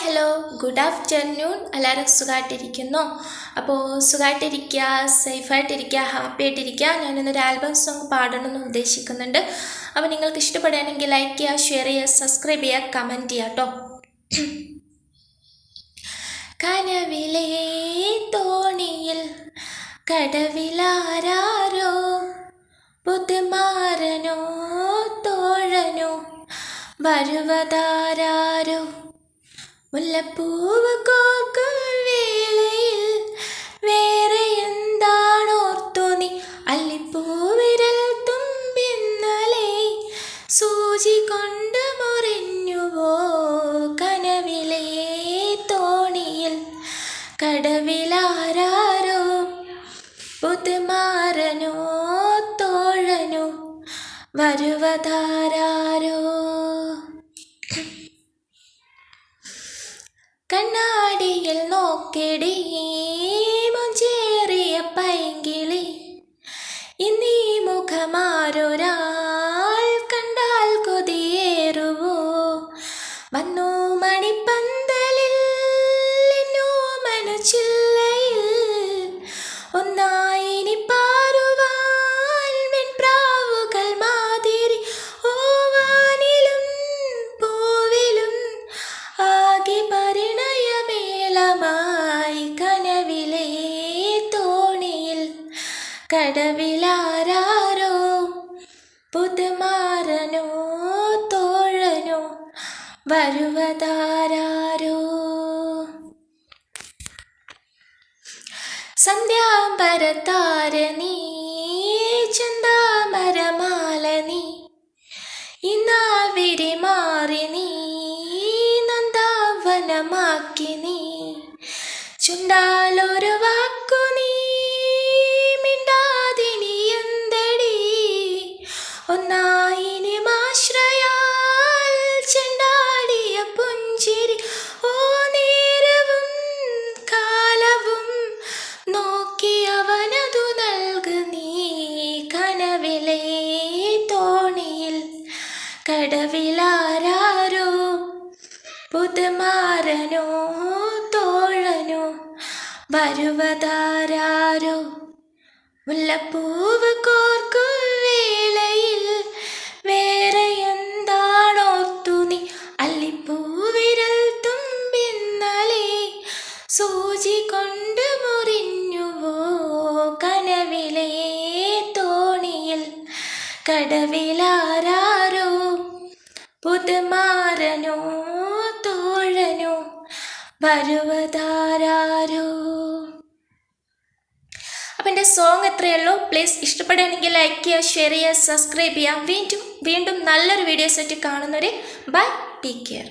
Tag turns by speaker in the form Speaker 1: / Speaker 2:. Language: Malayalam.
Speaker 1: ഹലോ ഗുഡ് ആഫ്റ്റർനൂൺ എല്ലാവരും സുഖമായിട്ടിരിക്കുന്നു. അപ്പോൾ സുഖമായിട്ടിരിക്കുക സേഫായിട്ടിരിക്കുക ഹാപ്പി ആയിട്ടിരിക്കുക. ഞാനിന്നൊരു ആൽബം സോങ് പാടണമെന്ന് ഉദ്ദേശിക്കുന്നുണ്ട്. അപ്പോൾ നിങ്ങൾക്ക് ഇഷ്ടപ്പെടുകയാണെങ്കിൽ ലൈക്ക് ചെയ്യുക ഷെയർ ചെയ്യുക സബ്സ്ക്രൈബ് ചെയ്യുക കമന്റ് ചെയ്യുക കേട്ടോ കനവിലേ തോണിയിൽ കടവിലാരോ പുതുമാരനോ തോഴനോ? വരുവതാരോ മുല്ലപ്പൂവ് കോർക്കും വേളയിൽ. വേറെ എന്താണോർത്തു നീ? അല്ലിപ്പൂവിരൽ തുമ്പിന്നലെ സൂചി കൊണ്ട് മുറിഞ്ഞുവോ കനവിലെ തോണിയിൽ? കടവിലാരോ പുതുമാരനോ? തോഴനോ? വരുവതാരോ കണ്ണാടിയിൽ നോക്കിടി മുഞ്ചേറിയ പൈങ്കിളി. ഇന്നീ മുഖമാരൊരാൾ കടവിലാരോ പുതുമാരനോ തോഴനോ വരുവതാരോ സന്ധ്യാംബരത്താര നീ ചന്താമരമാല നീ മാറി നീ നന്ദാവനമാക്കി നീ. ചുണ്ടാലൊരു ഒന്നായിനി മാശ്രയാൽ ചെണ്ടാടിയ പുഞ്ചിരി ഓ നേരവും കാലവും നോക്കിയവനതു നൽകു നീ കനവിലെ തോണിയിൽ. കടവിലാരാരോ? പുതുമാരനോ? തോഴനോ? വരുവതാരോ മുല്ലപ്പൂവ് കോർക്കും സൂചി കൊണ്ട് മുറിഞ്ഞുവോ കനവിലെ തോണിയിൽ? കടവിലാരോ പുതുമാരനോ? തോഴനോ? വരുവതാരോ അപ്പം എന്റെ സോങ് എത്രയല്ലോ പ്ലീസ് ഇഷ്ടപ്പെടുകയാണെങ്കിൽ ലൈക്ക് ചെയ്യുക ഷെയർ ചെയ്യുക സബ്സ്ക്രൈബ് ചെയ്യുക. വീണ്ടും വീണ്ടും നല്ലൊരു വീഡിയോസ് ആയിട്ട് കാണുന്നവരെ ബൈ ടേക്ക് കെയർ